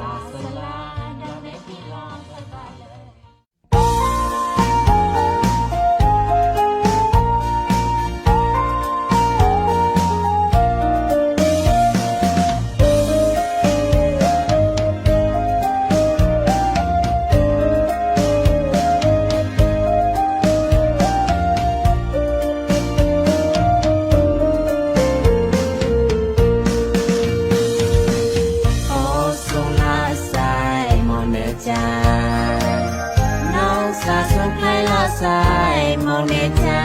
Father. sai mon cha.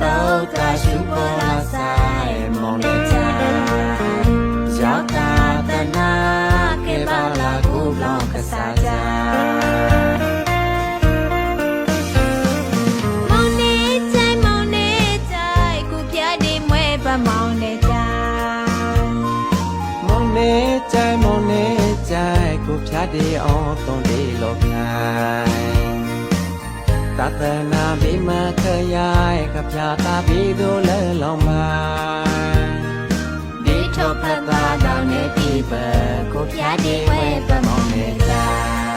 Tao ta shu po la sai mon cha. Gió ta ta na ke ba la ku long ka sa cha. မောင်နေကြိုင်မောင်နေကြိုင်ကိုပြတဲ့မွဲပါမောင်နေ သွန်ဒီလောခိုင်တသနာမိမခရိုင်ကဖြာတာပြီးတို့လဲလောင်ပါဒီထောဖတ်တာတောင်းနေပြီပဲကိုဖြတ်ဒီဝဲပမောင်နေကြိုင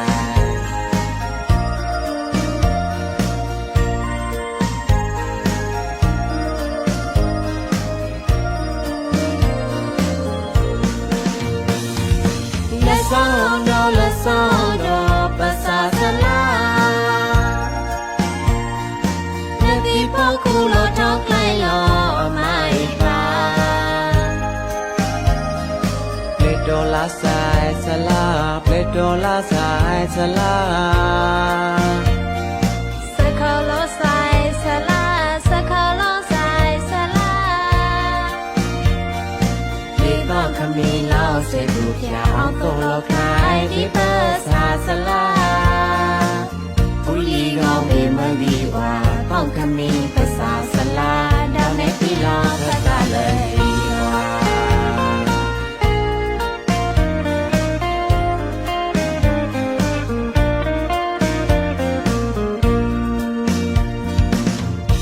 ်လက်ဆောင်တော့လက်ဆောင် ดอลาสายสลาเปลโดลาสายสลาสคาลอสายสลาสคาลอสายสลาพี่บ้องคำมีเล่าเสดูยาเอาตัวเราคลายที่เปิดสาสลา องก็มีภาษาสลาดาวในพี่ลองภาษาเลย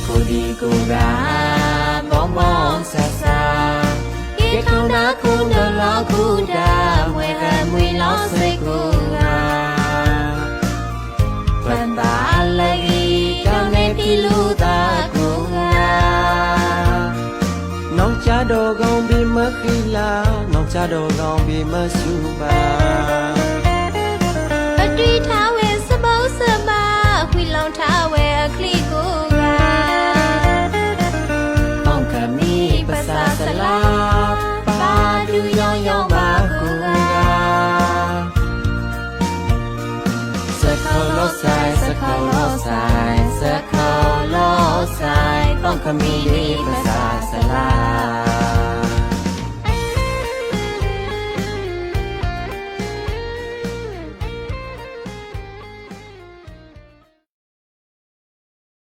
กูดีกูร้ามองมองซาซาเกี่ยวกันาคุณเดินล้อคุณดา มื่อคืนลาน้องจากดนกรองบีเมื่อสูบาปตรีท้าเวสเบาเสบาคุยลองท้าเวคลีกูกาต้องกะมีภาษาสลาปาดูยองยองบาคูกาสักเขาโลสายสักเขาโลสายสักเขาโลสายต้องกะมีภาษาสลา